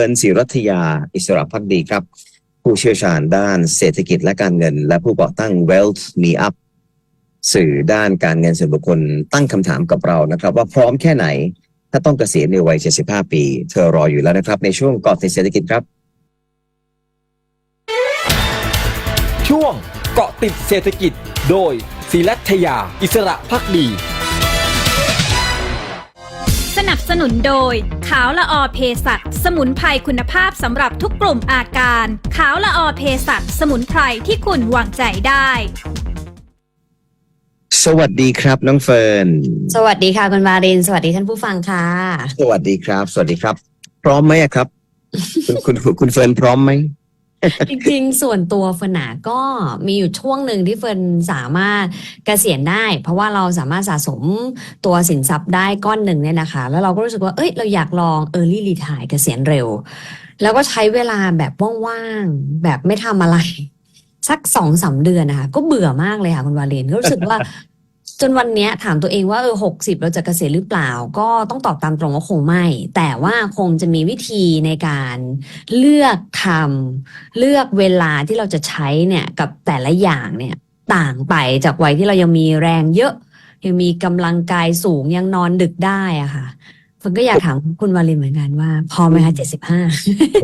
ฟิร์นศิรัทยาอิสระพักดีครับ ผู้เชี่ยวชาญด้านเศรษฐกิจและการเงิน และผู้ก่อตั้ง Wealth Me Up สื่อด้านการเงินส่วนบุคคลตั้งคำถามกับเรานะครับ ว่าพร้อมแค่ไหน ถ้าต้องเกษียณในวัย 75 ปี เธอรออยู่แล้วนะครับ ในช่วงเกาะติดเศรษฐกิจครับ ช่วงเกาะติดเศรษฐกิจ โดยศิรัทยา อิสระพักดี นับสนุนโดย ขาวละออเพสัตสมุนไพรคุณภาพสำหรับทุกกลุ่มอาการ ขาวละออเพสัตสมุนไพรที่คุณวางใจได้ สวัสดีครับน้องเฟิร์น สวัสดีค่ะคุณวาริน สวัสดีท่านผู้ฟังค่ะ สวัสดีครับ สวัสดีครับ พร้อมไหมอะครับ คุณคุณคุณเฟิร์นพร้อมไหม จริงๆ ส่วนตัวเฟิร์นก็มีอยู่ช่วงหนึ่งที่เฟิร์นสามารถเกษียณได้ เพราะว่าเราสามารถสะสมตัวสินทรัพย์ได้ก้อนหนึ่งเนี่ยนะคะ แล้วเราก็รู้สึกว่าเอ้ยเราอยากลอง Early Retire เกษียณเร็ว แล้วก็ใช้เวลาแบบว่างๆ แบบไม่ทำอะไร สักสองสามเดือนนะคะ ก็เบื่อมากเลยค่ะคุณวาเลนก็รู้สึกว่า จนวันเนี้ยถามตัวเองว่าเออหกสิบเราจะเกษียณหรือเปล่า ก็ต้องตอบตามตรงว่าคงไม่ แต่ว่าคงจะมีวิธีในการเลือกทำเลือกเวลาที่เราจะใช้เนี่ยกับแต่ละอย่างเนี่ยต่างไปจากวัยที่เรายังมีแรงเยอะ ยังมีกำลังกายสูงยังนอนดึกได้อะค่ะฝนก็อยากถามคุณวาลินเหมือนกันว่า พร้อมไหมคะเจ็ดสิบห้า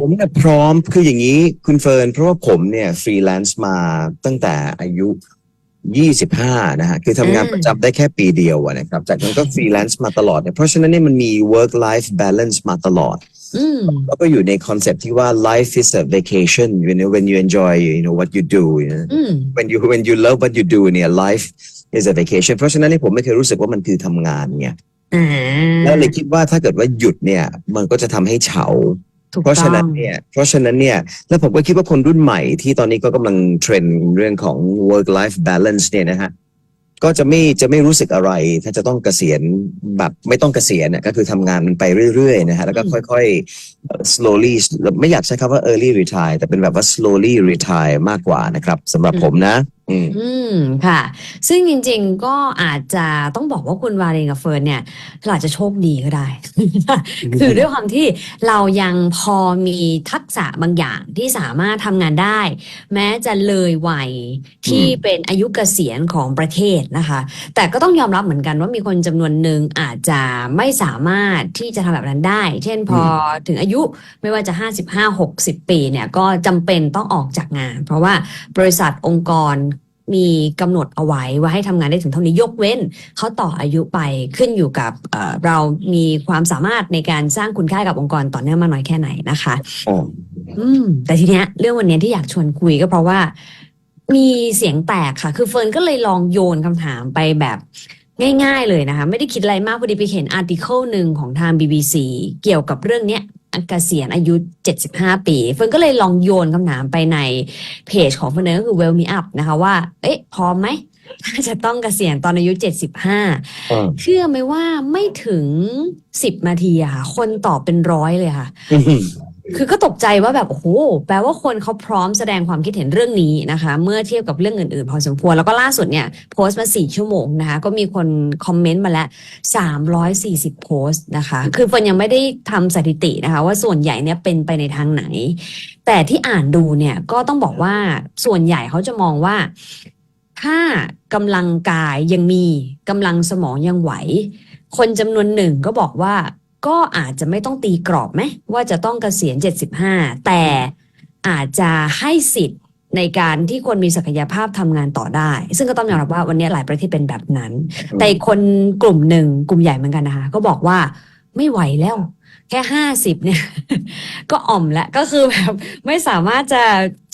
ผมเนี่ยพร้อมคืออย่างนี้คุณเฟิร์นเพราะว่าผมเนี่ยฟรีแลนซ์มาตั้งแต่อายุ 25นะฮะ คือทำงานอืมประจำได้แค่ปีเดียวอะนะครับ จากนั้นก็ฟรีแลนซ์มาตลอดเนี่ยเพราะฉะนั้นเนี่ยมันมี work life balance มาตลอดอืมแล้วก็อยู่ในคอนเซปต์ที่ว่า life is a vacation you know when you enjoy you know what you do you know อืม when you when you love what you do เนี่ย life is a vacation เพราะฉะนั้นเนี่ยผมไม่เคยรู้สึกว่ามันคือทำงานไงอ่าแล้วเลยคิดว่าถ้าเกิดว่าหยุดเนี่ย มันก็จะทำให้เฉาถูก เพราะฉะต้นั้อนงเนี่ยเพราะฉะนั้นเนี่ยแล้วผมก็คิดว่าคนรุ่นใหม่ที่ตอนนี้ก็กำลังเทรนด์เรื่องของ work life balance เนี่ยนะฮะก็จะไม่จะไม่รู้สึกอะไร ถ้าจะต้องเกษียณแบบไม่ต้องเกษียณน่ะก็คือทำงานมันไปเรื่อยๆนะฮะแล้วก็อืมค่อยๆเอ่อ slowly ไม่อยากใช้คำว่า early retire แต่เป็นแบบว่า slowly retire มากกว่านะครับสำหรับผมนะ อืม อืมค่ะ ซึ่งจริงๆก็อาจจะต้องบอกว่าคุณวาเรนกับเฟิร์นเนี่ยเราอาจจะโชคดีก็ได้ คือด้วยความที่เรายังพอมีทักษะบางอย่างที่สามารถทำงานได้ แม้จะเลยวัยที่อืม เป็นอายุเกษียณของประเทศนะคะ แต่ก็ต้องยอมรับเหมือนกันว่ามีคนจำนวนหนึ่งอาจจะไม่สามารถที่จะทำแบบนั้นได้ เช่นพอถึงอายุไม่ว่าจะ 55 60 ปีเนี่ยก็จำเป็นต้องออกจากงาน เพราะว่าบริษัทองค์กร มีกำหนดเอาไว้ว่าให้ทำงานได้ถึงเท่านี้ยกเว้นเขาต่ออายุไปขึ้นอยู่กับเอ่อเรามีความสามารถในการสร้างคุณค่ากับองค์กรต่อเนื่องมากน้อยแค่ไหนนะคะอ๋ออืม แต่ทีเนี้ยเรื่องวันเนี้ยที่อยากชวนคุยก็เพราะว่า มีเสียงแตกค่ะ คือเฟิร์นก็เลยลองโยนคำถามไปแบบง่าย ๆ เลยนะคะ ไม่ได้คิดอะไรมากพอดีไปเห็นอาร์ติเคิลหนึ่งของทาง BBC เกี่ยวกับเรื่องเนี้ย เกษียณอายุ 75 ปีเฟิร์นก็เลยลองโยนคำถามไปในเพจของเฟิร์นเองก็คือ Well Me Up นะคะว่า เอ๊ะพร้อมไหมถ้าจะต้องเกษียณตอนอายุ 75อ๋อเชื่อไหมว่าไม่ถึง 10นาทีอะค่ะ คนตอบเป็นร้อยเลยค่ะอืม คือก็ตกใจว่าแบบโอ้โหแปลว่าคนเขาพร้อมแสดงความคิดเห็นเรื่องนี้นะคะ เมื่อเทียบกับเรื่องอื่นๆ พอสมควร แล้วก็ล่าสุดเนี่ยโพสต์มาสี่ชั่วโมงนะคะ ก็มีคนคอมเมนต์มาแล้ว340โพสต์นะคะ คือเฟิร์นยังไม่ได้ทำสถิตินะคะ ว่าส่วนใหญ่เนี่ยเป็นไปในทางไหน แต่ที่อ่านดูเนี่ยก็ต้องบอกว่าส่วนใหญ่เขาจะมองว่าถ้ากำลังกายยังมีกำลังสมองยังไหว คนจำนวนหนึ่งก็บอกว่า ก็อาจจะไม่ต้องตีกรอบไหมว่าจะต้องเกษียณ 75 แต่อาจจะให้สิทธิ์ในการที่คนมีศักยภาพทำงานต่อได้ ซึ่งก็ต้องยอมรับว่าวันนี้หลายประเทศเป็นแบบนั้น แต่อีกคนกลุ่มหนึ่งกลุ่มใหญ่เหมือนกันนะคะ ก็บอกว่าไม่ไหวแล้ว แค่ห้าสิบเนี่ย ก็อ่อมแล้วก็คือแบบไม่สามารถจะ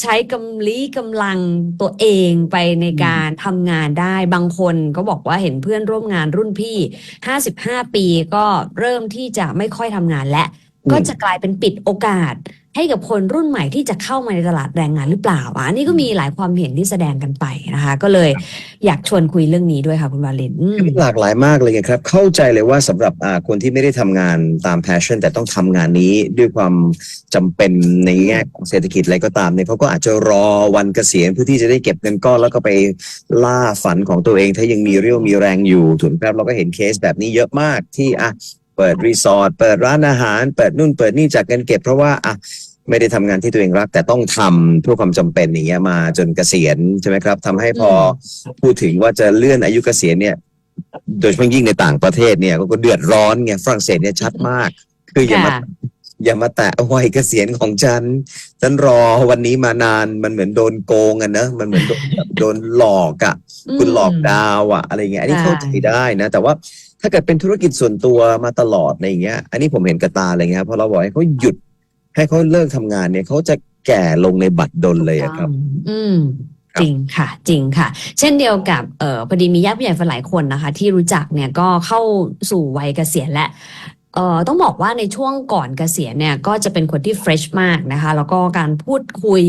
ใช้กำลีกำลังตัวเองไปในการทำงานได้บางคนก็บอกว่าเห็นเพื่อนร่วมงานรุ่นพี่ห้าสิบห้าปีก็เริ่มที่จะไม่ค่อยทำงานและอืมก็จะกลายเป็นปิดโอกาส ให้กับคนรุ่นใหม่ที่จะเข้ามาในตลาดแรงงานหรือเปล่าอะอันนี้ก็มีหลายความเห็นที่แสดงกันไปนะคะ ก็เลยอยากชวนคุยเรื่องนี้ด้วยค่ะคุณวาเลนอืมหลากหลายมากเลยครับ เข้าใจเลยว่าสำหรับอ่าคนที่ไม่ได้ทำงานตาม passion แต่ต้องทำงานนี้ด้วยความจำเป็นในแง่ของเศรษฐกิจอะไรก็ตามเนี่ยเขาก็อาจจะรอวันเกษียณเพื่อที่จะได้เก็บเงินก้อนแล้วก็ไปล่าฝันของตัวเองถ้ายังมีเรี่ยวมีแรงอยู่ถูกไหมครับเราก็เห็นเคสแบบนี้เยอะมากที่อะเปิดรีสอร์ทเปิดร้านอาหาร เปิดนู่นเปิดนี่จากเงินเก็บเพราะว่าอะไม่ได้ทำงานที่ตัวเองรัก แต่ต้องทำเพื่อความจำเป็นอย่างเงี้ยมาจนเกษียณใช่ไหมครับทำให้พอพูดถึงว่าจะเลื่อนอายุเกษียณเนี่ย โดยเฉพาะยิ่งในต่างประเทศเนี่ยก็เดือดร้อนไงฝรั่งเศสเนี่ยชัดมาก คืออย่ามาค่ะอย่ามาแตะวัยเกษียณของฉัน ฉันรอวันนี้มานานมันเหมือนโดนโกงอะนะมันเหมือนโดนแบบโดนหลอกอะคุณหลอกดาวอะอะไรเงี้ยอันนี้ค่ะเข้าใจได้นะ แต่ว่า ถ้าเกิดเป็นธุรกิจส่วนตัวมาตลอดอะไรเงี้ย อันนี้ผมเห็นกระตาอะไรเงี้ยเพราะเราบอกให้เขาหยุดให้เขาเลิกทำงานเนี่ยเขาจะแก่ลงในบัตรดลเลยอะครับ อืมครับจริงค่ะ จริงค่ะ เช่นเดียวกับเอ่อพอดีมีญาติผู้ใหญ่หลายคนนะคะ ที่รู้จักเนี่ยก็เข้าสู่วัยเกษียณและ เอ่อต้องบอกว่าในช่วงก่อนเกษียณเนี่ยก็จะเป็นคนที่เฟรชมากนะคะ แล้วก็การพูดคุย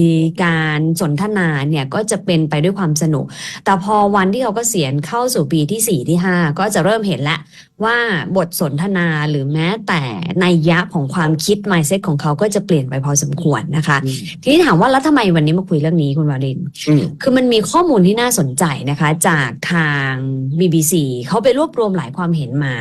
การสนทนาเนี่ยก็จะเป็นไปด้วยความสนุก แต่พอวันที่เขาเกษียณเข้าสู่ปีที่สี่ที่ห้าก็จะเริ่มเห็นละ ว่าบทสนทนาหรือแม้แต่นัยยะของความคิด mindset ของเขาก็จะเปลี่ยนไปพอสมควรนะคะ ทีนี้ถามว่าแล้วทำไมวันนี้มาคุยเรื่องนี้คุณวารินอืมคือมันมีข้อมูลที่น่าสนใจนะคะ จากทาง BBC เขาไปรวบรวมหลายความเห็นมา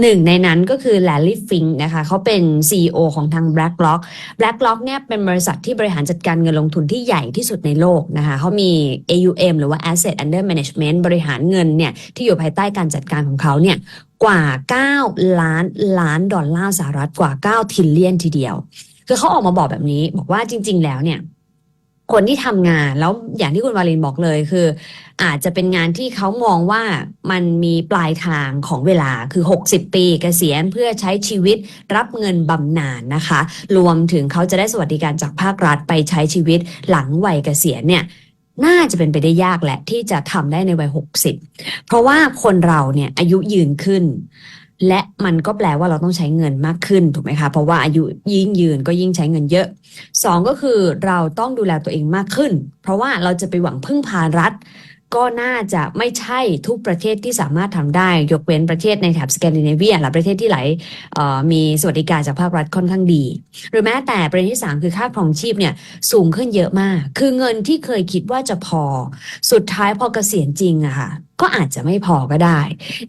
หนึ่งในนั้นก็คือ Larry Fink นะคะเขาเป็น CEO ของทาง BlackRock BlackRock เนี่ยเป็นบริษัทที่บริหารจัดการเงินลงทุนที่ใหญ่ที่สุดในโลกนะคะเขามี AUM หรือว่า Asset Under Management บริหารเงินเนี่ยที่อยู่ภายใต้การจัดการของเขาเนี่ย กว่า 9 ล้านล้านดอลลาร์สหรัฐกว่า 9 ทิลเลียนทีเดียว คือเขาออกมาบอกแบบนี้ บอกว่าจริง ๆ แล้วเนี่ยคนที่ทำงานแล้วอย่างที่คุณวาลินบอกเลยคือ อาจจะเป็นงานที่เขามองว่ามันมีปลายทางของเวลาคือ 60 ปีเกษียณเพื่อใช้ชีวิตรับเงินบำนาญนะคะ รวมถึงเขาจะได้สวัสดิการจากภาครัฐไปใช้ชีวิตหลังวัยเกษียณเนี่ย น่าจะเป็นไปได้ยากแหละที่จะทำได้ในวัยหกสิบเพราะว่าคนเราเนี่ยอายุยืนขึ้น และมันก็แปลว่าเราต้องใช้เงินมากขึ้นถูกไหมคะ เพราะว่าอายุยิ่งยืนก็ยิ่งใช้เงินเยอะสองก็คือเราต้องดูแลตัวเองมากขึ้น เพราะว่าเราจะไปหวังพึ่งพารัฐ ก็น่าจะไม่ใช่ทุกประเทศที่สามารถทำได้ ยกเว้นประเทศในแถบสแกนดิเนเวียหรือประเทศที่ไหลมีสวัสดิการจากภาครัฐค่อนข้างดี หรือแม้แต่ประเด็นที่ 3 คือค่าครองชีพเนี่ยสูงขึ้นเยอะมาก คือเงินที่เคยคิดว่าจะพอ สุดท้ายพอเกษียณจริงอะค่ะ ก็อาจจะไม่พอก็ได้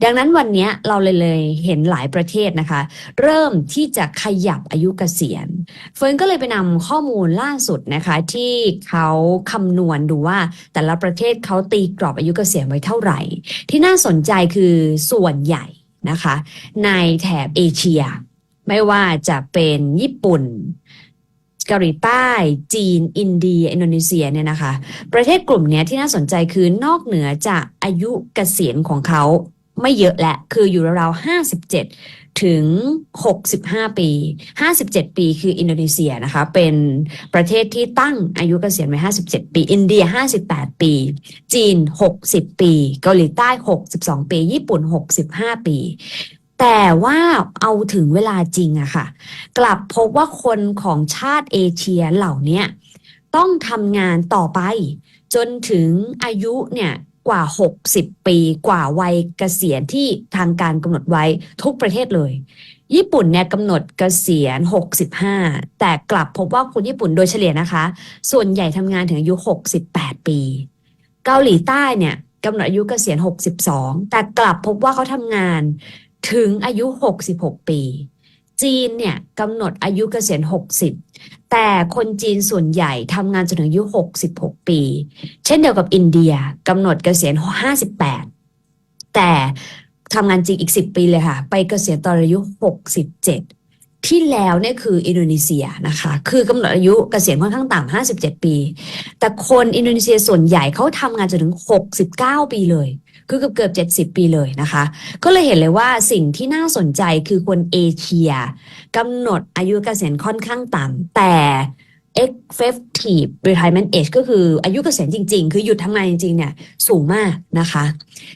ดังนั้นวันนี้เราเลยเลยเห็นหลายประเทศนะคะ เริ่มที่จะขยับอายุเกษียณ เฟิร์นก็เลยไปนำข้อมูลล่าสุดนะคะ ที่เขาคำนวณดูว่า แต่ละประเทศเขาตีกรอบอายุเกษียณไว้เท่าไหร่ ที่น่าสนใจคือส่วนใหญ่นะคะ ในแถบเอเชีย ไม่ว่าจะเป็นญี่ปุ่น เกาหลีใต้ จีน อินเดีย อินโดนีเซียเนี่ยนะคะ ประเทศกลุ่มนี้ที่น่าสนใจคือนอกเหนือจากอายุเกษียณของเขาไม่เยอะแหละ คืออยู่ราวๆห้าสิบเจ็ดถึง 65 ปี 57 ปีคืออินโดนีเซียนะคะ เป็นประเทศที่ตั้งอายุเกษียณไว้57 ปี อินเดีย 58 ปี จีน 60 ปี เกาหลีใต้ 62 ปี ญี่ปุ่น 65 ปี แต่ว่าเอาถึงเวลาจริงอะค่ะ กลับพบว่าคนของชาติเอเชียเหล่านี้ต้องทำงานต่อไป จนถึงอายุเนี่ยกว่า 60 ปีกว่าวัยเกษียณที่ทางการกำหนดไว้ทุกประเทศเลย ญี่ปุ่นเนี่ยกำหนดเกษียณ 65 แต่กลับพบว่าคนญี่ปุ่นโดยเฉลี่ยนะคะ ส่วนใหญ่ทำงานถึงอายุ 68 ปี เกาหลีใต้เนี่ยกำหนดอายุเกษียณ 62 แต่กลับพบว่าเขาทำงาน ถึงอายุ 66 ปี จีนเนี่ยกำหนดอายุเกษียณ 60 แต่คนจีนส่วนใหญ่ทำงานจนถึงอายุ 66 ปี เช่นเดียวกับอินเดียกำหนดเกษียณ 58 แต่ทำงานจริงอีก 10 ปีเลยค่ะ ไปเกษียณตอนอายุ 67ที่แล้วเนี่ยคืออินโดนีเซียนะคะ คือกำหนดอายุเกษียณค่อนข้างต่ำ57 ปี แต่คนอินโดนีเซียส่วนใหญ่เขาทำงานจนถึง 69 ปีเลย คือเกือบเกือบ70ปีเลยนะคะ ก็เลยเห็นเลยว่าสิ่งที่น่าสนใจคือคนเอเชียกำหนดอายุเกษียณค่อนข้างต่ำแต่ effective retirement age ก็คืออายุเกษียณจริง ๆ คือหยุดทำงานจริง ๆ เนี่ยสูงมากนะคะ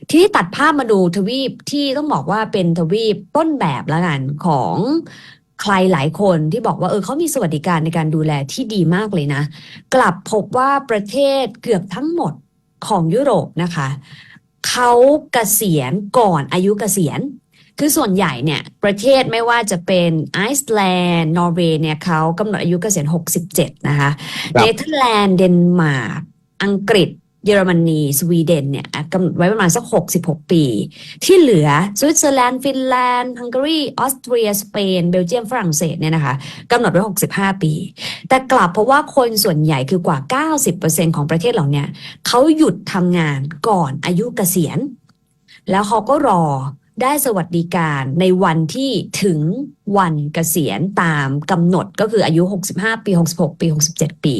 ทีนี้ตัดภาพมาดูทวีปที่ต้องบอกว่าเป็นทวีปต้นแบบแล้วกันของใครหลายคนที่บอกว่าเออเขามีสวัสดิการในการดูแลที่ดีมากเลยนะ กลับพบว่าประเทศเกือบทั้งหมดของยุโรปนะคะ เขาเกษียณก่อนอายุเกษียณ คือส่วนใหญ่เนี่ยประเทศไม่ว่าจะเป็นไอซ์แลนด์นอร์เวย์เนี่ยเขากำหนดอายุเกษียณ 67 นะคะครับเนเธอร์แลนด์เดนมาร์กอังกฤษ เยอรมนีสวีเดนเนี่ยกำหนดไว้ประมาณสัก 66 ปี ที่เหลือสวิตเซอร์แลนด์ ฟินแลนด์ฮังการีออสเตรีย สเปน เบลเยียมฝรั่งเศสเนี่ยนะคะกำหนดไว้ 65 ปี แต่กลับเพราะว่าคนส่วนใหญ่คือกว่า 90%ของประเทศเหล่านี้เขาหยุดทำงานก่อนอายุเกษียณ แล้วเขาก็รอ ได้สวัสดิการในวันที่ถึงวันเกษียณตามกำหนดก็คืออายุ 65 ปี 66 ปี 67 ปี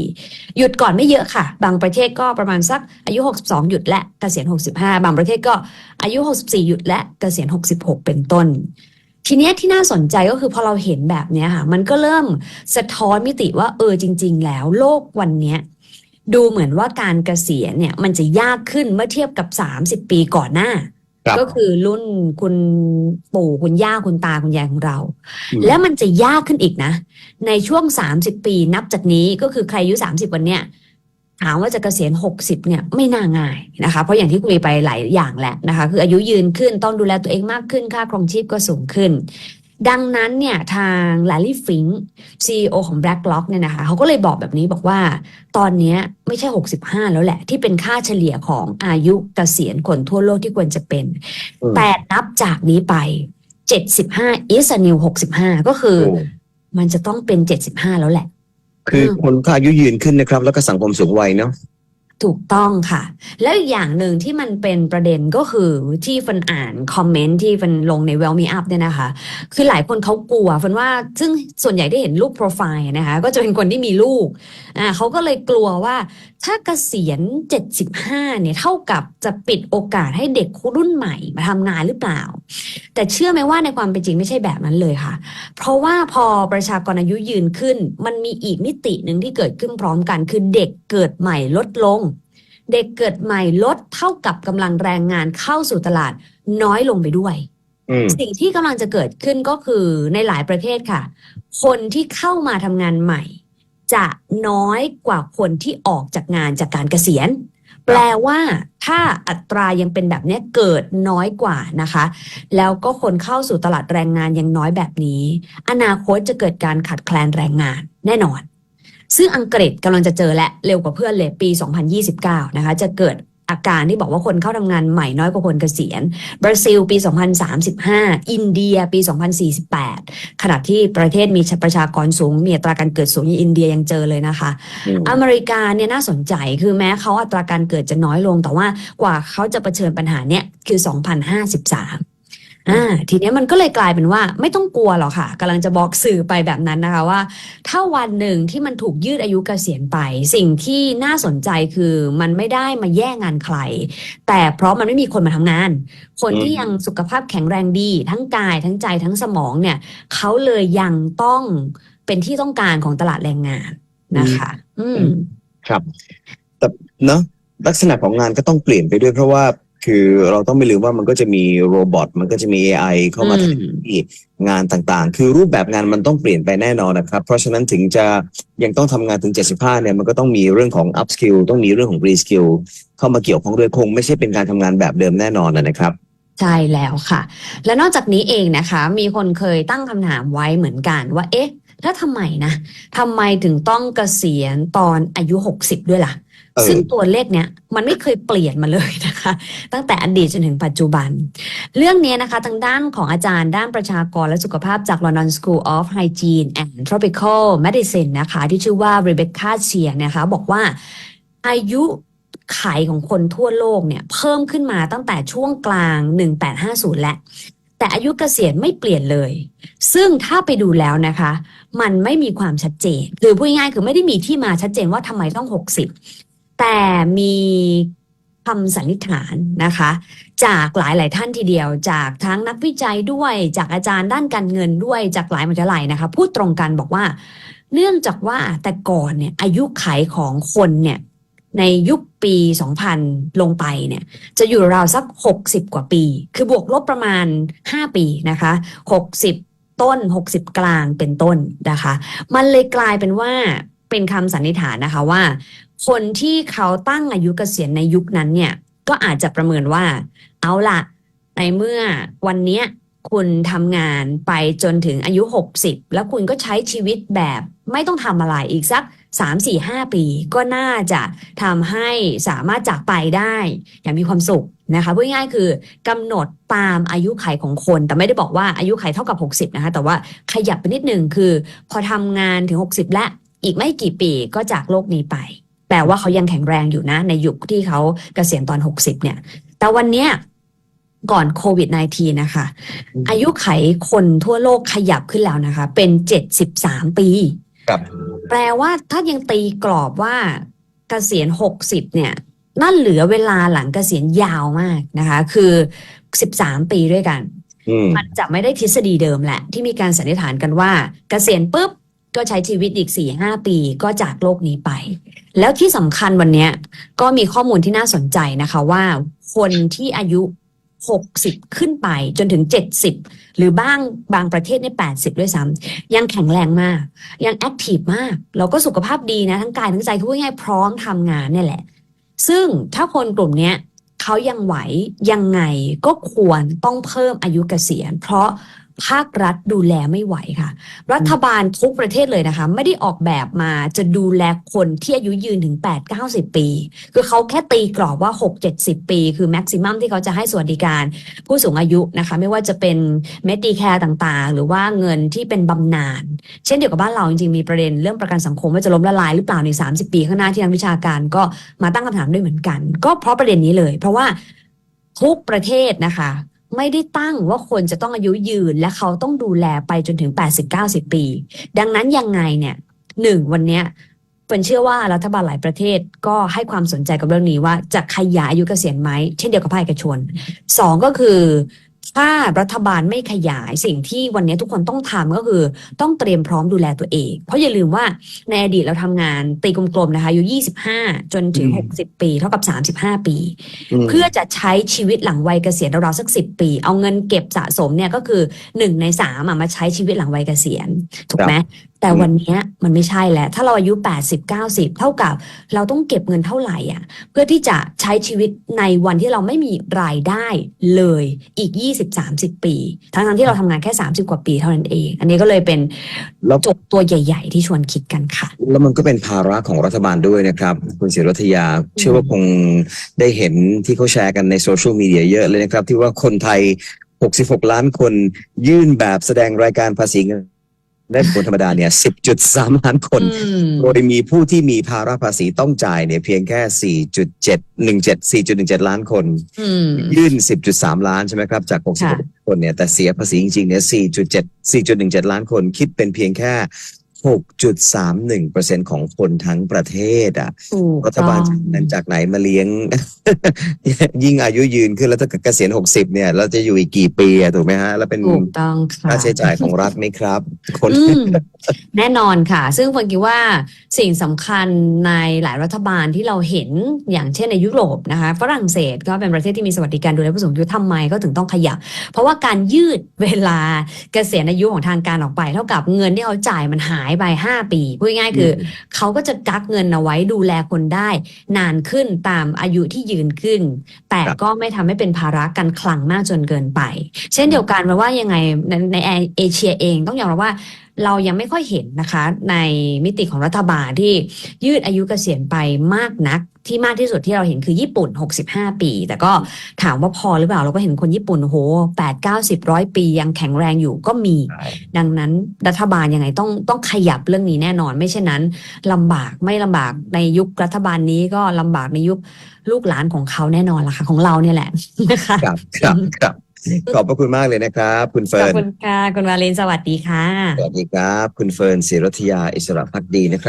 หยุดก่อนไม่เยอะค่ะ บางประเทศก็ประมาณสักอายุ 62 หยุดและเกษียณ 65 บางประเทศก็อายุ 64 หยุดและเกษียณ 66 เป็นต้น ทีเนี้ยที่น่าสนใจก็คือพอเราเห็นแบบเนี้ยค่ะ มันก็เริ่มสะท้อนมิติว่าเออจริง ๆ แล้วโลกวันเนี้ยดูเหมือนว่าการเกษียณเนี่ยมันจะยากขึ้นเมื่อเทียบกับ 30 ปีก่อนหน้า ครับก็คือรุ่นคุณปู่คุณย่าคุณตาคุณยายของเรา อืม และมันจะยากขึ้นอีกนะ ในช่วง 30 ปีนับจากนี้ก็คือใครอายุ30 วันเนี้ยถามว่าจะเกษียณ 60 เนี่ยไม่น่าง่ายนะคะ เพราะอย่างที่คุยไปหลายอย่างแหละนะคะ คืออายุยืนขึ้นต้องดูแลตัวเองมากขึ้นค่าครองชีพก็สูงขึ้น ดังนั้นเนี่ยทางลาลี่ฟิง CEO ของ BlackRock เนี่ยนะคะเขาก็เลยบอกแบบนี้บอกว่า ตอนเนี้ยไม่ใช่ 65 แล้วแหละ ที่เป็นค่าเฉลี่ยของอายุเกษียณคนทั่วโลกที่ควรจะเป็นอืมแต่นับจากนี้ไป 75 is a new 65 ก็คือโอ้มันจะต้องเป็น 75 แล้วแหละ คือคนก็อายุยืนขึ้นนะครับ แล้วก็สังคมสูงวัยเนาะ ถูกต้องค่ะ แล้วอีกอย่างหนึ่งที่มันเป็นประเด็นก็คือที่ฟันอ่านคอมเมนต์ที่ฟันลงใน Well Me Up เนี่ยนะคะ คือหลายคนเขากลัวฟันว่าซึ่งส่วนใหญ่ได้เห็นรูปโปรไฟล์นะคะ ก็จะเป็นคนที่มีลูกอ่าเขาก็เลยกลัวว่า ถ้าเกษียณ 75 เนี่ยเท่ากับจะปิดโอกาสให้เด็กรุ่นใหม่มาทำงานหรือเปล่า แต่เชื่อไหมว่าในความเป็นจริงไม่ใช่แบบนั้นเลยค่ะ เพราะว่าพอประชากรอายุยืนขึ้น มันมีอีกมิติหนึ่งที่เกิดขึ้นพร้อมกัน คือเด็กเกิดใหม่ลดลง เด็กเกิดใหม่ลดเท่ากับกำลังแรงงานเข้าสู่ตลาดน้อยลงไปด้วยอืมสิ่งที่กำลังจะเกิดขึ้นก็คือในหลายประเทศค่ะ คนที่เข้ามาทำงานใหม่ จะน้อยกว่าคนที่ออกจากงานจากการเกษียณ แปลว่าถ้าอัตรายังเป็นแบบนี้เกิดน้อยกว่านะคะ แล้วก็คนเข้าสู่ตลาดแรงงานยังน้อยแบบนี้ อนาคตจะเกิดการขาดแคลนแรงงานแน่นอน ซึ่งอังกฤษกำลังจะเจอและเร็วกว่าเพื่อนเลยปี 2029 นะคะ จะเกิด อาการที่บอกว่าคนเข้าทำงานใหม่น้อยกว่าคนเกษียณบราซิลปี 2035 อินเดียปี 2048 ขณะที่ประเทศมีประชากรสูง มีอัตราการเกิดสูงอย่างอินเดียยังเจอเลยนะคะ อเมริกาเนี่ยน่าสนใจคือแม้เขาอัตราการเกิดจะน้อยลง แต่ว่ากว่าเขาจะเผชิญปัญหาเนี่ยคือ 2053 อ่าทีเนี้ยมันก็เลยกลายเป็นว่าไม่ต้องกลัวหรอกค่ะกำลังจะบอกสื่อไปแบบนั้นนะคะว่า ถ้าวันหนึ่งที่มันถูกยืดอายุเกษียณไป สิ่งที่น่าสนใจคือมันไม่ได้มาแย่งงานใคร แต่เพราะมันไม่มีคนมาทำงาน คนที่อืมยังสุขภาพแข็งแรงดี ทั้งกายทั้งใจทั้งสมองเนี่ยเขาเลยยังต้องเป็นที่ต้องการของตลาดแรงงานนะคะ อืมครับ แต่เนาะลักษณะของงานก็ต้องเปลี่ยนไปด้วยเพราะว่า คือเราต้องไม่ลืมว่ามันก็จะมีโรบอทมันก็จะมี AI เข้ามาอืแทมนที่งานต่างๆ คือรูปแบบงานมันต้องเปลี่ยนไปแน่นอนนะครับ เพราะฉะนั้นถึงจะยังต้องทำงานถึง 75 เนี่ยมันก็ต้องมีเรื่องของ up skill ต้องมีเรื่องของ re skill เข้ามาเกี่ยวข้องด้วยคง ไม่ใช่เป็นการทำงานแบบเดิมแน่นอนนะครับใช่แล้วค่ะ และนอกจากนี้เองนะคะ มีคนเคยตั้งคำถามไว้เหมือนกันว่า เอ๊ะ แล้วทำไมนะทำไมถึงต้องเกษียณตอนอายุ 60 ด้วยล่ะเออ ซึ่งตัวเลขเนี้ยมันไม่เคยเปลี่ยนมาเลยนะคะ ตั้งแต่อดีตจนถึงปัจจุบัน เรื่องนี้นะคะทางด้านของอาจารย์ด้านประชากรและสุขภาพจาก London School of Hygiene and Tropical Medicine นะคะ ที่ชื่อว่า Rebecca Chia นะคะ บอกว่าอายุไขของคนทั่วโลกเนี่ยเพิ่มขึ้นมาตั้งแต่ช่วงกลาง 1850 และ แต่อายุเกษียณไม่เปลี่ยนเลย ซึ่งถ้าไปดูแล้วนะคะ มันไม่มีความชัดเจนคือพูดง่ายคือไม่ได้มีที่มาชัดเจนว่าทำไมต้อง 60 แต่มีคำสันนิษฐานนะคะ จากหลายๆท่านทีเดียว จากทั้งนักวิจัยด้วย จากอาจารย์ด้านการเงินด้วยจากหลายมหาวิทยาลัยนะคะ พูดตรงกันบอกว่า เนื่องจากว่าแต่ก่อนเนี่ยอายุไขของคนเนี่ยในยุคปี 2000 ลงไปเนี่ยจะอยู่ราวสัก 60 กว่าปี คือบวกลบประมาณ 5 ปีนะคะ 60 ต้น 60 กลางเป็นต้นนะคะ มันเลยกลายเป็นว่าเป็นคำสันนิษฐานนะคะว่า คนที่เขาตั้งอายุเกษียณในยุคนั้นเนี่ยก็อาจจะประเมินว่า เอาละในเมื่อวันนี้คุณทำงานไปจนถึงอายุ 60 แล้วคุณก็ใช้ชีวิตแบบไม่ต้องทำอะไรอีกสัก 3 4 5 ปี ก็น่าจะทำให้สามารถจากไปได้ อย่างมีความสุขนะคะพูดง่ายคือกำหนดตามอายุไขของคน แต่ไม่ได้บอกว่าอายุไขเท่ากับ 60 นะคะ แต่ว่าขยับไปนิดนึงคือ พอทำงานถึง 60 และอีกไม่กี่ปีก็จากโลกนี้ไป ลว่าเขายังแข็งแรงอยู่นะ ในยุคที่เขาเกษียณตอน 60 เนี่ย แต่วันเนี้ยก่อนโควิด -19 นะคะอืมอายุไขคนทั่วโลกขยับขึ้นแล้วนะคะ เป็น 73 ปีครับแปลว่าถ้ายังตีกรอบว่าเกษียณ 60 เนี่ย นั่นเหลือเวลาหลังเกษียณยาวมากนะคะ คือ 13 ปีด้วยกันอืมมันจะไม่ได้ทฤษฎีเดิมแหละ ที่มีการสันนิษฐานกันว่าเกษียณปุ๊บ ก็ใช้ชีวิตอีก4-5ปีก็จากโลกนี้ไป แล้วที่สำคัญวันนี้ก็มีข้อมูลที่น่าสนใจนะคะว่า คนที่อายุ 60 ขึ้นไปจนถึง 70 หรือบ้างบางประเทศใน 80 ด้วยซ้ำยังแข็งแรงมาก ยังแอคทีฟมากแล้วก็สุขภาพดีนะ ทั้งกายทั้งใจคือพูดง่ายพร้อมทำงานเนี่ยแหละ ซึ่งถ้าคนกลุ่มนี้เขายังไหวยังไงก็ควรต้องเพิ่มอายุเกษียณ เพราะ ภาครัฐดูแลไม่ไหวค่ะ รัฐบาลทุกประเทศเลยนะคะ ไม่ได้ออกแบบมาจะดูแลคนที่อายุยืนถึง 8 90 ปี คือเขาแค่ตีกรอบว่า 6 70 ปี คือแม็กซิมัมที่เขาจะให้สวัสดิการผู้สูงอายุนะคะ ไม่ว่าจะเป็นเมดิแคร์ต่างๆ หรือว่าเงินที่เป็นบำนาญเช่นเดียวกับบ้านเราจริงๆ มีประเด็นเรื่องประกันสังคมว่าจะล้มละลายหรือเปล่าใน 30 ปีข้างหน้าที่นักวิชาการก็มาตั้งคำถามด้วยเหมือนกัน ก็เพราะประเด็นนี้เลย เพราะว่าทุกประเทศนะคะ ไม่ได้ตั้งว่าคนจะต้องอายุยืน และเขาต้องดูแลไปจนถึง 80-90 ปี ดังนั้นยังไงเนี่ยหนึ่งวันเนี้ยเป็นเชื่อว่ารัฐบาลหลายประเทศก็ให้ความสนใจกับเรื่องนี้ว่าจะขยายอายุเกษียณไหมเช่นเดียวกับภาคเอกชนสองก็คือ ถ้ารัฐบาลไม่ขยายสิ่งที่วันนี้ทุกคนต้องทำก็คือ ต้องเตรียมพร้อมดูแลตัวเอง เพราะอย่าลืมว่าในอดีตเราทำงานตีกลมๆนะคะอายุ25 จนถึงอืม60 ปี เท่ากับ 35 ปีมเพื่อจะใช้ชีวิตหลังวัยเกษียณราวๆสัก 10 ปี เอาเงินเก็บสะสมเนี่ยก็คือ 1 ใน3อะมาใช้ชีวิตหลังวัยเกษียณถูกไหม แต่อืมวันเนี้ยมันไม่ใช่แล้ว ถ้าเราอายุ 80 90 เท่ากับ เราต้องเก็บเงินเท่าไหร่อะ เพื่อที่จะใช้ชีวิตในวันที่เราไม่มีรายได้เลยอีก 20-30 ปี ทั้งๆที่เราทำงานแค่ 30 กว่าปีเท่านั้นเอง อันนี้ก็เลยเป็นแล้วจบตัวใหญ่ ๆ ที่ชวนคิดกันค่ะ แล้วมันก็เป็นภาระของรัฐบาลด้วยนะครับ คุณศิรัทยา เชื่อว่าคงได้เห็นที่เขาแชร์กันในโซเชียลมีเดียเยอะเลยนะครับ ที่ว่าคนไทย 66 ล้านคนยื่นแบบแสดงรายการภาษีเงิน ได้คนธรรมดาเนี่ย 10.3 ล้านคน อืมโดยมีผู้ที่มีภาระภาษีต้องจ่ายเนี่ยเพียงแค่ 4.717 4.17 ล้านคน อืม ยื่น 10.3 ล้านใช่ไหมครับ จาก ค่ะ 66 คนเนี่ย แต่เสียภาษีจริงๆ เนี่ย 4.7 4.17 ล้านคน คิดเป็นเพียงแค่ 6.31%ของคนทั้งประเทศอะถูกรัฐบาลต้จะองเอาเงินจากไหนมาเลี้ยง ยิ่งอายุยืนขึ้นแล้วถ้าเกิดเกษียณ60 เนี่ย เราจะอยู่อีกกี่ปีอะถูกไหมฮะ แล้วเป็นถูกต้องค่ะค่าใช้จ่ายของรัฐไหมครับ คนอืมแน่นอนค่ะ ซึ่งคนคิดว่าสิ่งสำคัญในหลายรัฐบาลที่เราเห็นอย่างเช่นในยุโรปนะคะฝรั่งเศสก็เป็นประเทศที่มีสวัสดิการดูแลผู้สูงอายุทำไมก็ถึงต้องขยับ เพราะว่าการยืดเวลาเกษียณอายุของทางการออกไป เท่ากับเงินที่เขาจ่ายมันหายไป 5 ปี พูดง่ายๆคืออเขาก็จะกักเงินเอาไว้ดูแลคนได้ นานขึ้นตามอายุที่ยืนขึ้น แต่ครับก็ไม่ทำให้เป็นภาระกันคลังมากจนเกินไป เช่นเดียวกันแปลว่ายังไงในในเอเชียเองต้องยอมรับว่า เรายังไม่ค่อยเห็นนะคะ ในมิติของรัฐบาลที่ยืดอายุเกษียณไปมากนักที่มากที่สุดที่เราเห็นคือญี่ปุ่น 65 ปี แต่ก็ถามว่าพอหรือเปล่า เราก็เห็นคนญี่ปุ่นโอ้โห8 90ร้อยปียังแข็งแรงอยู่ก็มี ดังนั้นรัฐบาลยังไงต้องต้องขยับเรื่องนี้แน่นอน ไม่เช่นนั้นลำบากไม่ลำบากในยุครัฐบาลนี้ก็ลำบากในยุคลูกหลานของเขาแน่นอนล่ะค่ะ ของเราเนี่ยแหละนะคะครับครับครับ ขอบพระคุณมากเลยนะครับ คุณขเฟิอบร์นคุณค่ะ คุณวาเลนสวัสดีค่ะ สวัสดีครับ คุณเฟิร์นศิรัทยาอิสระพักดีนะครับ